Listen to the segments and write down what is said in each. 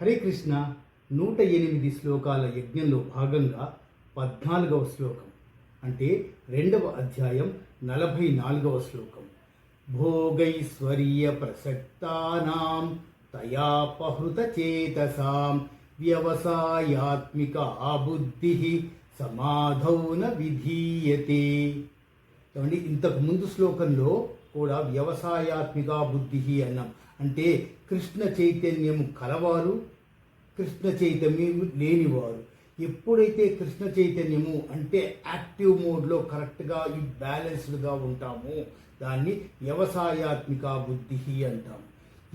హరే కృష్ణ నూట ఎనిమిది శ్లోకాల యజ్ఞంలో భాగంగా పద్నాలుగవ శ్లోకం అంటే రెండవ అధ్యాయం నలభై నాలుగవ శ్లోకం. భోగైశ్వర్య ప్రసక్తానాం తయాపహృత చేతసాం వ్యవసాయాత్మిక బుద్ధి సమాధౌన విధీయతే. ఏమండి ఇంతకు ముందు శ్లోకంలో కూడా వ్యవసాయాత్మిక బుద్ధి అన్నాం. అంటే కృష్ణ చైతన్యము కలవారు కృష్ణ చైతన్యం లేనివారు. ఎప్పుడైతే కృష్ణ చైతన్యము అంటే యాక్టివ్ మోడ్లో కరెక్ట్గా ఈ బ్యాలెన్స్డ్గా ఉంటామో దాన్ని వ్యవసాయాత్మిక బుద్ధి అంటాం.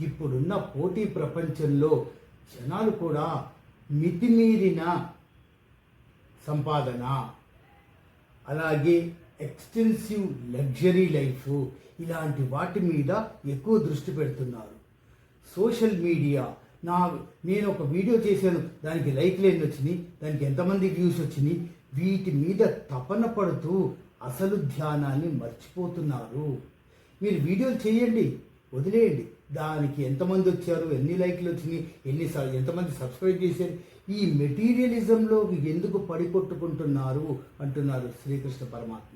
ఇప్పుడున్న పోటీ ప్రపంచంలో జనాలు కూడా మితిమీరిన సంపాదన అలాగే ఎక్స్టెన్సివ్ లగ్జరీ లైఫ్ ఇలాంటి వాటి మీద ఎక్కువ దృష్టి పెడుతున్నారు. సోషల్ మీడియా నా నేను ఒక వీడియో చేశాను దానికి లైక్లు ఎన్ని వచ్చినాయి దానికి ఎంతమంది వ్యూస్ వచ్చినాయి వీటి మీద తపన పడుతూ అసలు ధ్యానాన్ని మర్చిపోతున్నారు. మీరు వీడియోలు చేయండి వదిలేయండి. దానికి ఎంతమంది వచ్చారు ఎన్ని లైక్లు వచ్చినాయి ఎన్ని ఎంతమంది సబ్స్క్రైబ్ చేశారు ఈ మెటీరియలిజంలో ఎందుకు పడికొట్టుకుంటున్నారు అంటున్నారు శ్రీకృష్ణ పరమాత్మ.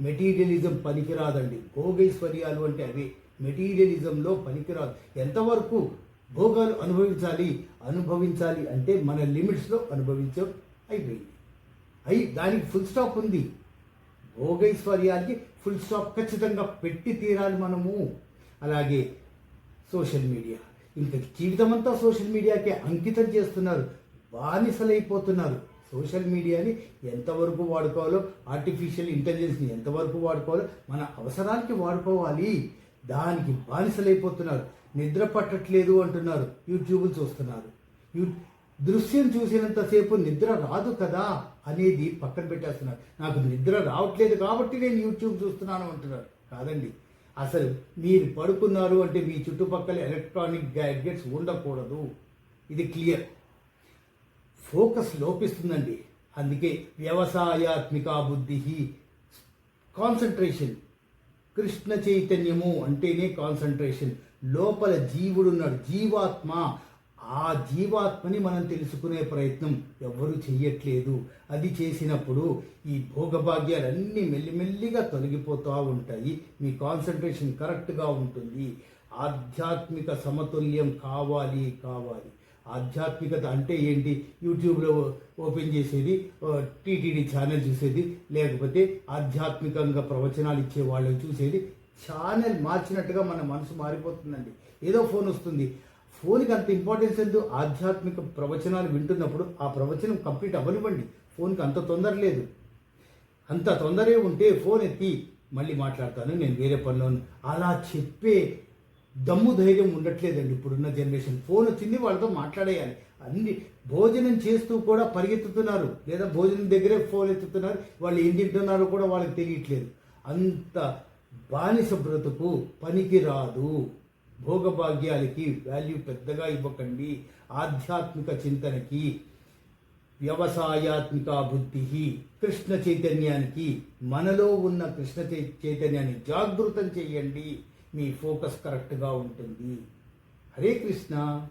మెటీరియలిజం పనికిరాదండి. భోగైశ్వర్యాలు అంటే అవి. మెటీరియలిజంలో పనికిరాదు. ఎంతవరకు భోగాలు అనుభవించాలి అనుభవించాలి అంటే మన లిమిట్స్లో అనుభవించడం అయిపోయింది. అయి దానికి ఫుల్ స్టాప్ ఉంది. భోగైశ్వర్యానికి ఫుల్ స్టాప్ ఖచ్చితంగా పెట్టి తీరాలి మనము. అలాగే సోషల్ మీడియా. ఇంకా జీవితం అంతా సోషల్ మీడియాకే అంకితం చేస్తున్నారు. బానిసలైపోతున్నారు. సోషల్ మీడియాని ఎంతవరకు వాడుకోవాలో ఆర్టిఫిషియల్ ఇంటెలిజెన్స్ని ఎంతవరకు వాడుకోవాలో మన అవసరానికి వాడుకోవాలి. దానికి బానిసలైపోతున్నారు. నిద్ర పట్టట్లేదు అంటున్నారు. యూట్యూబ్ చూస్తున్నారు. యూ దృశ్యం చూసినంతసేపు నిద్ర రాదు కదా అనేది పక్కన పెట్టేస్తున్నారు. నాకు నిద్ర రావట్లేదు కాబట్టి నేను యూట్యూబ్ చూస్తున్నాను అంటున్నారు. కాదండి. అసలు మీరు పడుకున్నారు అంటే మీ చుట్టుపక్కల ఎలక్ట్రానిక్ గ్యాడ్జెట్స్ ఉండకూడదు. ఇది క్లియర్. ఫోకస్ లోపిస్తుందండి. అందుకే వ్యవసాయాత్మిక బుద్ధి కాన్సన్ట్రేషన్. కృష్ణ చైతన్యము అంటేనే కాన్సన్ట్రేషన్. లోపల జీవుడున్నాడు జీవాత్మ. ఆ జీవాత్మని మనం తెలుసుకునే ప్రయత్నం ఎవ్వరూ చెయ్యట్లేదు. అది చేసినప్పుడు ఈ భోగభాగ్యాలన్నీ మెల్లిమెల్లిగా తొలగిపోతూ ఉంటాయి. మీ కాన్సన్ట్రేషన్ కరెక్ట్గా ఉంటుంది. ఆధ్యాత్మిక సమతుల్యం కావాలి కావాలి. ఆధ్యాత్మికత అంటే ఏంటి? యూట్యూబ్లో ఓపెన్ చేసేది టీటీడీ ఛానల్ చూసేది లేకపోతే ఆధ్యాత్మికంగా ప్రవచనాలు ఇచ్చే వాళ్ళని చూసేది. ఛానల్ మార్చినట్టుగా మన మనసు మారిపోతుందండి. ఏదో ఫోన్ వస్తుంది. ఫోన్కి అంత ఇంపార్టెన్స్ ఎందుకు? ఆధ్యాత్మిక ప్రవచనాలు వింటున్నప్పుడు ఆ ప్రవచనం కంప్లీట్ అవ్వనివ్వండి. ఫోన్కి అంత తొందర లేదు. అంత తొందరే ఉంటే ఫోన్ ఎత్తి మళ్ళీ మాట్లాడతాను నేను వేరే పనిలో అలా చెప్పే దమ్ము ధైర్యం ఉండట్లేదండి ఇప్పుడున్న జనరేషన్. ఫోన్ వచ్చింది వాళ్ళతో మాట్లాడేయాలి. అన్ని భోజనం చేస్తూ కూడా పరిగెత్తుతున్నారు. లేదా భోజనం దగ్గరే ఫోన్ ఎత్తుతున్నారు. వాళ్ళు ఏం తింటున్నారో కూడా వాళ్ళకి తెలియట్లేదు. అంత బానిస బ్రతుకు పనికి రాదు భోగభాగ్యాలకి వాల్యూ పెద్దగా ఇవ్వకండి. ఆధ్యాత్మిక చింతనకి వ్యవసాయాత్మిక బుద్ధి కృష్ణ చైతన్యానికి మనలో ఉన్న కృష్ణ చై- చైతన్యాన్ని జాగృతం చేయండి. మీ ఫోకస్ కరెక్ట్గా ఉంటుంది. హరే కృష్ణ.